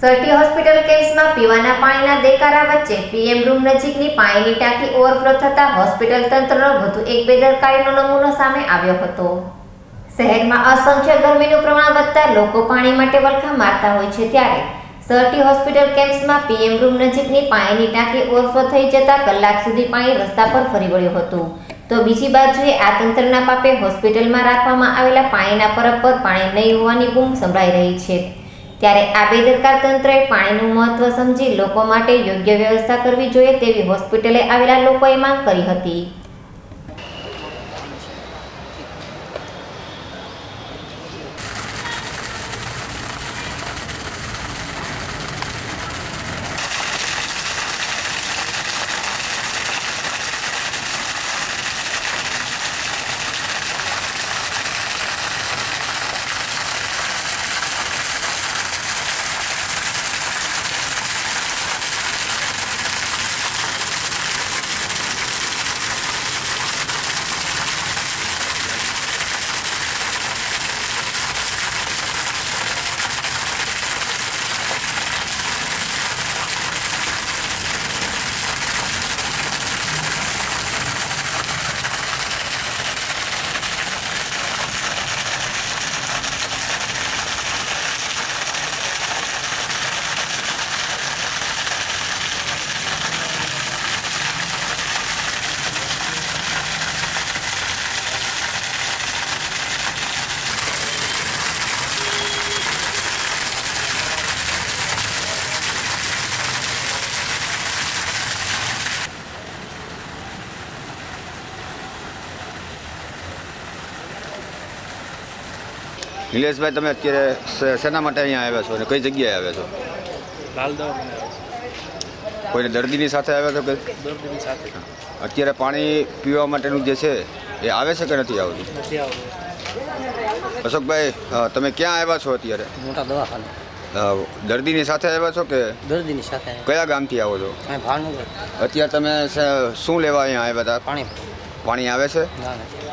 Sir T hospital કેમ્પસમાં પીવાના પાણીના દેકારા વચ્ચે પીએમ રૂમ નજીકની પાણીની ટાંકી ઓવરફ્લો થતાં હોસ્પિટલ તંત્રનો વધુ એક બેદરકારીનો નમૂનો સામે આવ્યો હતો. શહેરમાં અસંખ્ય ગરમીનું પ્રમાણ વધતા લોકો પાણી માટે વલખા મારતા હોય છે ત્યારે સરટી હોસ્પિટલ કેમ્પસમાં પીએમ રૂમ નજીકની પાણીની ટાંકી ઓવરફ્લો થઈ જતા કલાક સુધી પાણી રસ્તા પર ફરી વળ્યું હતું. તો બીજી બાજુએ આ તંત્રના પાપે હોસ્પિટલમાં રાખવામાં આવેલા પાણીના પરબ પર પાણી નહીં હોવાની બૂમ સંભળાઈ રહી છે. ત્યારે આ બેદરકાર તંત્રએ પાણીનું મહત્વ સમજી લોકો માટે યોગ્ય વ્યવસ્થા કરવી જોઈએ તેવી હોસ્પિટલે આવેલા લોકોએ માંગ કરી હતી. નિલેશભાઈ તમે અત્યારે શેના માટે અહીંયા આવ્યા છો અને કઈ જગ્યાએ આવ્યા છો? લાલ દવાખાને કોઈને દર્દીની સાથે આવ્યા છો કે? દર્દીની સાથે. અત્યારે પાણી પીવા માટેનું જે છે એ આવે છે કે નથી આવતું? નથી આવતું. અશોકભાઈ તમે ક્યાં આવ્યા છો અત્યારે? મોટા દવાખાને. દર્દીની સાથે આવ્યા છો કે? દર્દીની સાથે કયા ગામથી આવો છો? ભાવનગર. અત્યારે તમે શું લેવા અહીંયા આવ્યા હતા? પાણી. પાણી આવે છે? ના નથી.